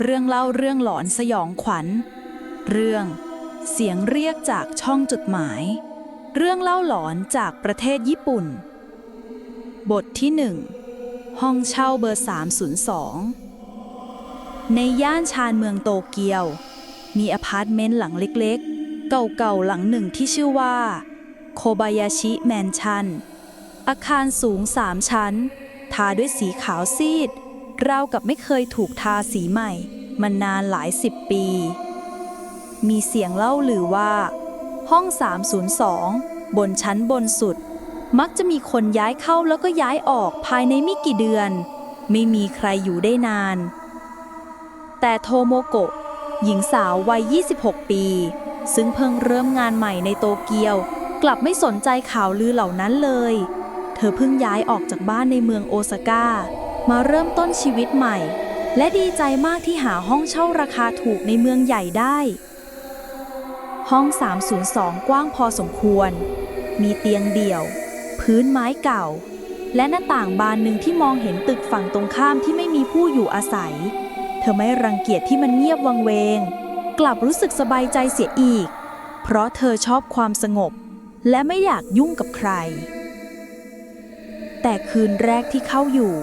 เรื่องเล่าเรื่องหลอนสยองขวัญ เรื่องเสียงเรียกจากช่องจดหมาย เรื่องเล่าหลอนจากประเทศญี่ปุ่น บทที่หนึ่งห้องเช่าเบอร์ 302 ในย่านชานเมืองโตเกียว มีอพาร์ตเมนต์หลังเล็กๆ เก่าๆหลังหนึ่งที่ชื่อว่า โคบายาชิแมนชันอาคารสูงสามชั้น ทาด้วยสีขาวซีด ราวกับไม่เคยถูกทาสีใหม่ มานานหลายสิบปี มีเสียงเล่าหรือว่า ห้อง 302 บนชั้นบนสุด มักจะมีคนย้ายเข้าแล้วก็ย้ายออกภายในไม่กี่เดือน ไม่มีใครอยู่ได้นาน แต่โทโมโกะ หญิงสาววัย 26 ปี ซึ่งเพิ่งเริ่มงานใหม่ในโตเกียว กลับไม่สนใจข่าวลือเหล่านั้นเลย เธอเพิ่งย้ายออกจากบ้านในเมืองโอซาก้า มาเริ่มต้นชีวิตใหม่ และดีใจมากที่หาห้องเช่าราคาถูกในเมืองใหญ่ได้ ห้อง 302 กว้างพอสมควร มีเตียงเดี่ยว พื้นไม้เก่า และหน้าต่างบานหนึ่งที่มองเห็นตึกฝั่งตรงข้ามที่ไม่มีผู้อยู่อาศัย เธอไม่รังเกียจที่มันเงียบวังเวง กลับรู้สึกสบายใจเสียอีก เพราะเธอชอบความสงบ และไม่อยากยุ่งกับใคร แต่คืนแรกที่เข้าอยู่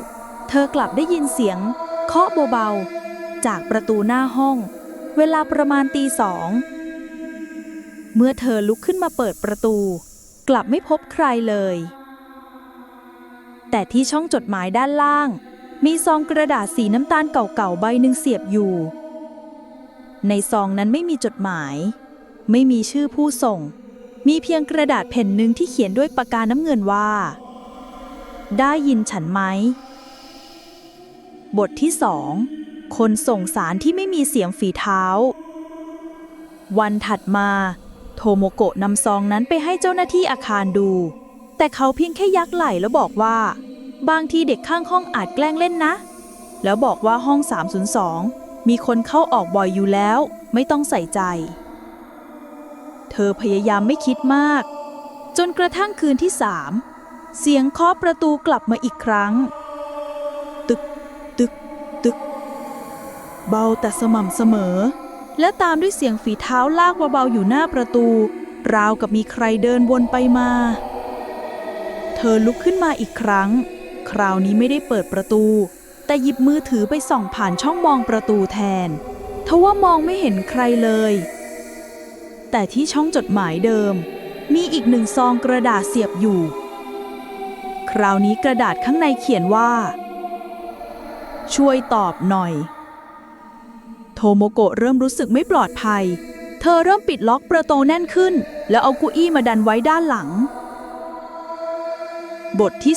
เธอกลับได้ยินเสียง เคาะเบาๆ จากประตูหน้าห้อง เวลาประมาณตีสอง เมื่อเธอลุกขึ้นมาเปิดประตู กลับไม่พบใครเลย แต่ที่ช่องจดหมายด้านล่าง มีซองกระดาษสีน้ำตาลเก่าๆใบหนึ่งเสียบอยู่ ในซองนั้นไม่มีจดหมาย ไม่มีชื่อผู้ส่ง มีเพียงกระดาษแผ่นหนึ่งที่เขียนด้วยปากกาน้ำเงินว่าได้ยินฉันไหม บทที่สองคนส่งสารที่ไม่มีเสียงฝีเท้า วันถัดมา โทโมโกะนำซองนั้นไปให้เจ้าหน้าที่อาคารดู แต่เขาเพียงแค่ยักไหล่แล้วบอกว่า บางทีเด็กข้างห้องอาจแกล้งเล่นนะ แล้วบอกว่าห้อง 302 มีคนเข้าออกบ่อยอยู่แล้ว ไม่ต้องใส่ใจ เธอพยายามไม่คิดมาก จนกระทั่งคืนที่สามเสียงเคาะประตูกลับมาอีกครั้ง เบาแต่สม่ำเสมอ และตามด้วยเสียงฝีเท้าลากเบาๆอยู่หน้าประตู ราวกับมีใครเดินวนไปมา เธอลุกขึ้นมาอีกครั้ง คราวนี้ไม่ได้เปิดประตู แต่หยิบมือถือไปส่องผ่านช่องมองประตูแทนทว่ามองไม่เห็นใครเลย แต่ที่ช่องจดหมายเดิม มีอีกหนึ่งซองกระดาษเสียบอยู่ คราวนี้กระดาษข้างในเขียนว่า ช่วยตอบหน่อย โทโมโกะเริ่มรู้สึกไม่ปลอดภัย เธอเริ่มปิดล็อกประตูแน่นขึ้น แล้วเอาเกุอี้มาดันไว้ด้านหลัง บทที่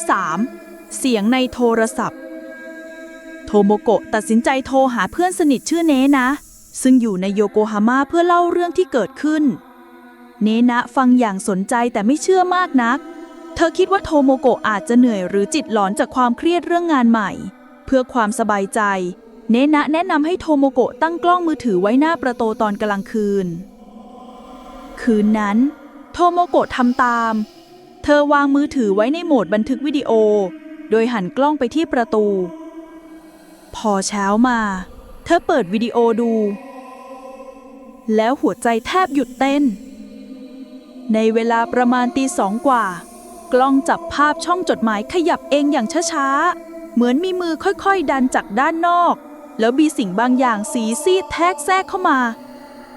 3 เสียงในโทรศัพท์ โทโมโกะตัดสินใจโทรหาเพื่อนสนิทชื่อเนนะ ซึ่งอยู่ในโยโกฮาม่าเพื่อเล่าเรื่องที่เกิดขึ้น เนนะฟังอย่างสนใจแต่ไม่เชื่อมากนัก เธอคิดว่าโทโมโกะอาจจะเหนื่อยหรือจิตหลอนจากความเครียดเรื่องงานใหม่ เพื่อความสบายใจ เนนะแนะนำให้โทโมโกะตั้งกล้องมือถือไว้หน้าประตูตอนกลางคืน คืนนั้น โทโมโกะทำตาม เธอวางมือถือไว้ในโหมดบันทึกวิดีโอ โดยหันกล้องไปที่ประตู พอเช้ามา เธอเปิดวิดีโอดู แล้วหัวใจแทบหยุดเต้น ในเวลาประมาณตีสองกว่า กล้องจับภาพช่องจดหมายขยับเองอย่างช้าๆเหมือนมีมือค่อยๆ ดันจากด้านนอก แล้วมีสิ่งบางอย่างสีซีดแทรกแทรกเข้ามา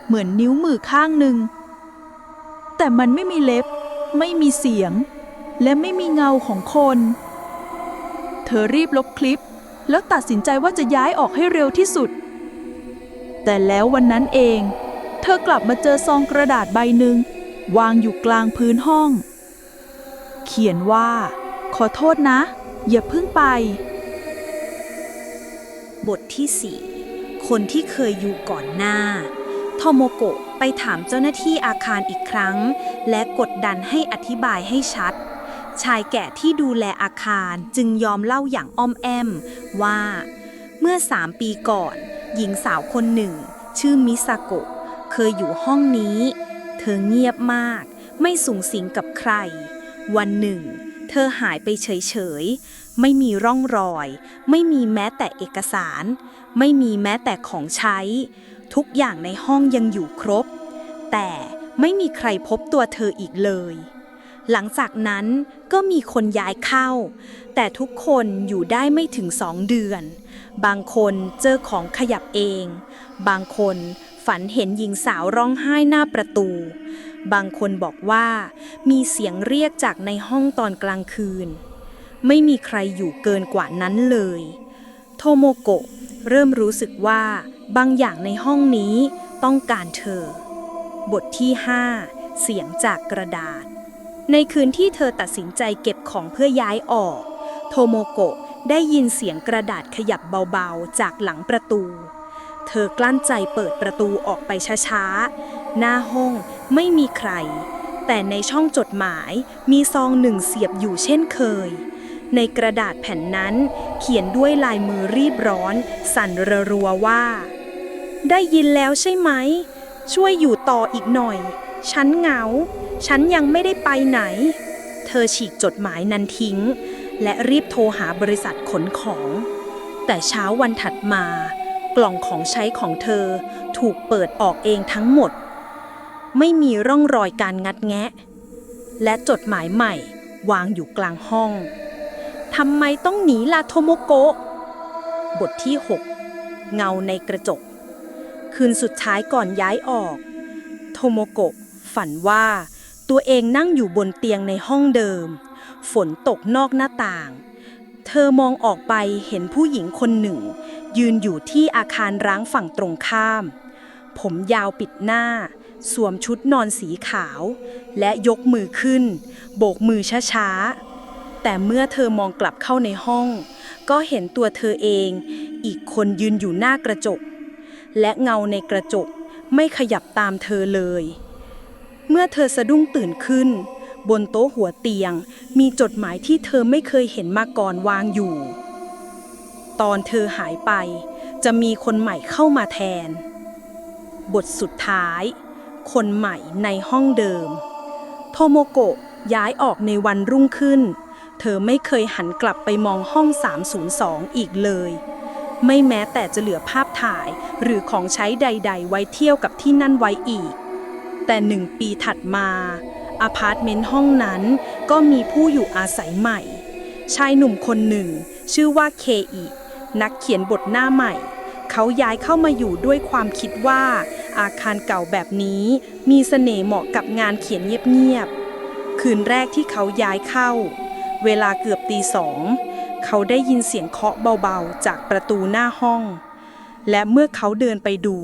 เหมือนนิ้วมือข้างหนึ่ง แต่มันไม่มีเล็บ ไม่มีเสียง และไม่มีเงาของคน เธอรีบลบคลิป แล้วตัดสินใจว่าจะย้ายออกให้เร็วที่สุด แต่แล้ววันนั้นเอง เธอกลับมาเจอซองกระดาษใบหนึ่งวางอยู่กลางพื้นห้อง เขียนว่า ขอโทษนะ อย่าเพิ่งไป บทที่ 4 คนที่เคยอยู่ก่อนหน้าโทโมโกะไปถามเจ้าหน้าที่อาคารอีกครั้ง และกดดันให้อธิบายให้ชัด ชายแก่ที่ดูแลอาคารจึงยอมเล่าอย่างอ้อมแอม ว่า เมื่อสามปีก่อน หญิงสาวคนหนึ่ง ชื่อมิซาโกะเคยอยู่ห้องนี้ เธอเงียบมาก ไม่สูงสิงกับใคร วันหนึ่ง เธอหายไปเฉยๆ ไม่มีร่องรอย ไม่มีแม้แต่เอกสาร ไม่มีแม้แต่ของใช้ ทุกอย่างในห้องยังอยู่ครบ แต่ไม่มีใครพบตัวเธออีกเลย หลังจากนั้นก็มีคนย้ายเข้า แต่ทุกคนอยู่ได้ไม่ถึงสองเดือน บางคนเจอของขยับเอง บางคนฝันเห็นหญิงสาวร้องไห้หน้าประตู บางคนบอกว่ามีเสียงเรียกจากในห้องตอนกลางคืน ไม่มีใครอยู่เกินกว่านั้นเลย โทโมโกะเริ่มรู้สึกว่าบางอย่างในห้องนี้ต้องการเธอ บทที่ 5 เสียงจากกระดาษ ในคืนที่เธอตัดสินใจเก็บของเพื่อย้ายออก โทโมโกะได้ยินเสียงกระดาษขยับเบาๆ จากหลังประตู เธอกลั้นใจเปิดประตูออกไปช้าๆ หน้าห้องไม่มีใคร แต่ในช่องจดหมายมีซองหนึ่งเสียบอยู่เช่นเคย ในกระดาษแผ่นนั้น เขียนด้วยลายมือรีบร้อน สั่นระรัวว่า ได้ยินแล้วใช่ไหม ช่วยอยู่ต่ออีกหน่อย ฉันเหงา ฉันยังไม่ได้ไปไหน เธอฉีกจดหมายนั้นทิ้ง และรีบโทรหาบริษัทขนของ แต่เช้าวันถัดมากล่องของใช้ของเธอถูกเปิดออกเองทั้งหมด ไม่มีร่องรอยการงัดแงะ และจดหมายใหม่วางอยู่กลางห้อง ทำไมต้องหนีลาโทโมโกะ บทที่ 6 เงาในกระจก คืนสุดท้ายก่อนย้ายออก โทโมโกะฝันว่าตัวเองนั่งอยู่บนเตียงในห้องเดิม ฝนตกนอกหน้าต่าง เธอมองออกไปเห็นผู้หญิงคนหนึ่ง ยืนอยู่ที่อาคารร้างฝั่งตรงข้าม ผมยาวปิดหน้า สวมชุดนอนสีขาว และยกมือขึ้น โบกมือช้าๆ แต่เมื่อเธอมองกลับเข้าในห้อง ก็เห็นตัวเธอเอง อีกคนยืนอยู่หน้ากระจก และเงาในกระจกไม่ขยับตามเธอเลย เมื่อเธอสะดุ้งตื่นขึ้น บนโต๊ะหัวเตียงมีจดหมายที่เธอไม่เคยเห็นมาก่อนวางอยู่ ตอนเธอหายไป จะมีคนใหม่เข้ามาแทน บทสุดท้าย คนใหม่ในห้องเดิม โทโมโกะย้ายออกในวันรุ่งขึ้น เธอไม่เคยหันกลับไปมองห้อง 302 อีกเลย ไม่แม้แต่จะเหลือภาพถ่ายหรือของใช้ใด ๆ ไว้เที่ยวกับที่นั่นไว้อีก แต่หนึ่งปีถัดมาอพาร์ตเมนต์ห้องนั้นก็มีผู้อยู่อาศัยใหม่ ชายหนุ่มคนหนึ่ง ชื่อว่าเคอินักเขียนบทหน้าใหม่ เขาย้ายเข้ามาอยู่ด้วยความคิดว่า อาคารเก่าแบบนี้ มีเสน่ห์เหมาะกับงานเขียนเงียบๆคืนแรกที่เขาย้ายเข้า เวลาเกือบตีสอง เขาได้ยินเสียงเคาะเบาๆ จากประตูหน้าห้อง และเมื่อเขาเดินไปดู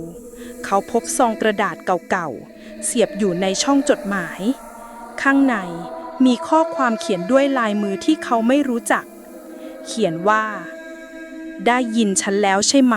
เขาพบซองกระดาษเก่าๆ เสียบอยู่ในช่องจดหมาย ข้างในมีข้อความเขียนด้วยลายมือที่เขาไม่รู้จัก เขียนว่า ได้ยินฉันแล้วใช่ไหม